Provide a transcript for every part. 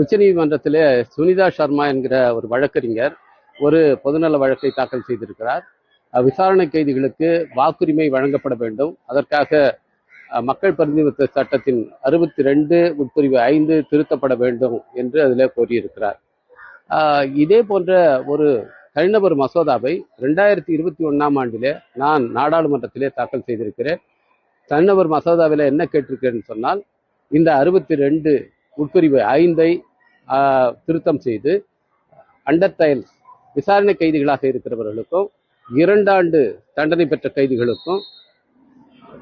உச்சநீதிமன்றத்திலே சுனிதா சர்மா என்கிற ஒரு வழக்கறிஞர் ஒரு பொதுநல வழக்கை தாக்கல் செய்திருக்கிறார். விசாரணை கைதிகளுக்கு வாக்குரிமை வழங்கப்பட வேண்டும். அதற்காக மக்கள் பிரதிநிதித்துவ சட்டத்தின் அறுபத்தி ரெண்டு உட்பிரிவு ஐந்து திருத்தப்பட வேண்டும் என்று அதில் கோரியிருக்கிறார். இதே போன்ற ஒரு தனிநபர் மசோதாவை ரெண்டாயிரத்தி இருபத்தி ஒன்றாம் ஆண்டிலே நான் நாடாளுமன்றத்திலே தாக்கல் செய்திருக்கிறேன். தனிநபர் மசோதாவில் என்ன கேட்டிருக்கிறேன்னு சொன்னால் இந்த அறுபத்தி ரெண்டு உட்பிரிவு ஐந்தை ஆஹ், திருத்தம் செய்து அண்டர் விசாரணை கைதிகளாக இருக்கிறவர்களுக்கும் இரண்டாண்டு தண்டனை பெற்ற கைதிகளுக்கும்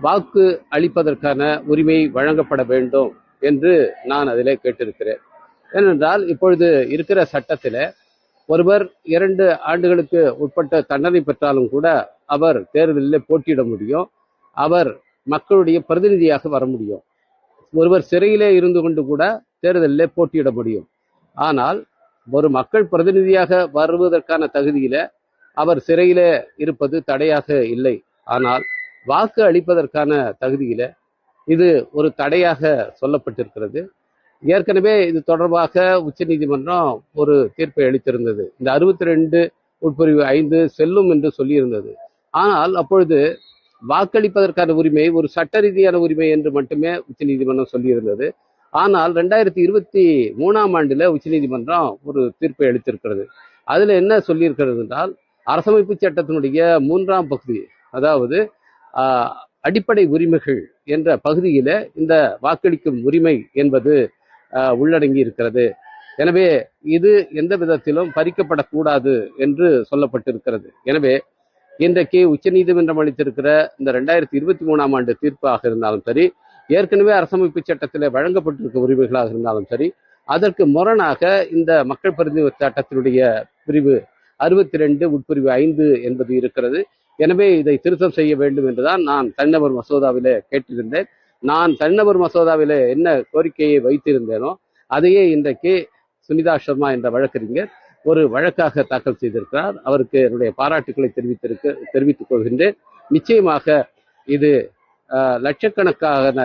வாக்கு அளிப்பதற்கான உரிமை வழங்கப்பட வேண்டும் என்று நான் அதிலே கேட்டிருக்கிறேன். ஏனென்றால் இப்பொழுது இருக்கிற சட்டத்தில் ஒருவர் இரண்டு ஆண்டுகளுக்கு உட்பட்ட தண்டனை பெற்றாலும் கூட அவர் தேர்தலில் போட்டியிட முடியும். அவர் மக்களுடைய பிரதிநிதியாக வர முடியும். ஒருவர் சிறையிலே இருந்து கொண்டு கூட தேர்தலில் போட்டியிட முடியும் ஆனால் ஒரு மக்கள் பிரதிநிதியாக வருவதற்கான தகுதியில அவர் சிறையிலே இருப்பது தடையாக இல்லை. ஆனால் வாக்கு அளிப்பதற்கான தகுதியில இது ஒரு தடையாக சொல்லப்பட்டிருக்கிறது. ஏற்கனவே இது தொடர்பாக உச்சநீதிமன்றம் ஒரு தீர்ப்பை அளித்திருந்தது. இந்த அறுபத்தி ரெண்டு உட்பிரிவு ஐந்து செல்லும் என்று சொல்லியிருந்தது. ஆனால் அப்பொழுது வாக்களிப்பதற்கான உரிமை ஒரு சட்ட ரீதியான உரிமை என்று மட்டுமே உச்சநீதிமன்றம் சொல்லியிருந்தது. ஆனால் ரெண்டாயிரத்தி இருபத்தி மூணாம் ஆண்டில் உச்சநீதிமன்றம் ஒரு தீர்ப்பை அளித்திருக்கிறது. அதில் என்ன சொல்லியிருக்கிறது என்றால் அரசமைப்பு சட்டத்தினுடைய மூன்றாம் பகுதி அதாவது அடிப்படை உரிமைகள் என்ற பகுதியில் இந்த வாக்களிக்கும் உரிமை என்பது உள்ளடங்கி இருக்கிறது எனவே இது எந்த விதத்திலும் பறிக்கப்படக்கூடாது என்று சொல்லப்பட்டிருக்கிறது. எனவே இன்றைக்கு உச்சநீதிமன்றம் அளித்திருக்கிற இந்த ரெண்டாயிரத்தி இருபத்தி மூணாம் ஆண்டு தீர்ப்பாக இருந்தாலும் சரி ஏற்கனவே அரசமைப்பு சட்டத்தில் வழங்கப்பட்டிருக்க உரிமைகளாக இருந்தாலும் சரி அதற்கு முரணாக இந்த மக்கள் பிரதிநிதி சட்டத்தினுடைய பிரிவு அறுபத்தி ரெண்டு உட்பிரிவு ஐந்து என்பது இருக்கிறது. எனவே இதை திருத்தம் செய்ய வேண்டும் என்றுதான் நான் தனிநபர் மசோதாவிலே கேட்டிருந்தேன். நான் தனிநபர் மசோதாவிலே என்ன கோரிக்கையை வைத்திருந்தேனோ அதையே இன்றைக்கு சுனிதா சர்மா என்ற வழக்கறிஞர் ஒரு வழக்காக தாக்கல் செய்திருக்கிறார். அவருக்கு என்னுடைய பாராட்டுக்களை தெரிவித்திருக்க தெரிவித்துக் கொள்கின்றேன். நிச்சயமாக இது லட்சக்கணக்கான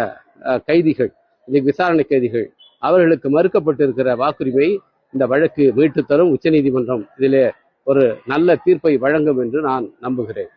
கைதிகள் இன்னைக்கு விசாரணை கைதிகள் அவர்களுக்கு மறுக்கப்பட்டிருக்கிற வாக்குரிமை இந்த வழக்கு மீட்டு தரும். உச்சநீதிமன்றம் இதிலே ஒரு நல்ல தீர்ப்பை வழங்கும் என்று நான் நம்புகிறேன்.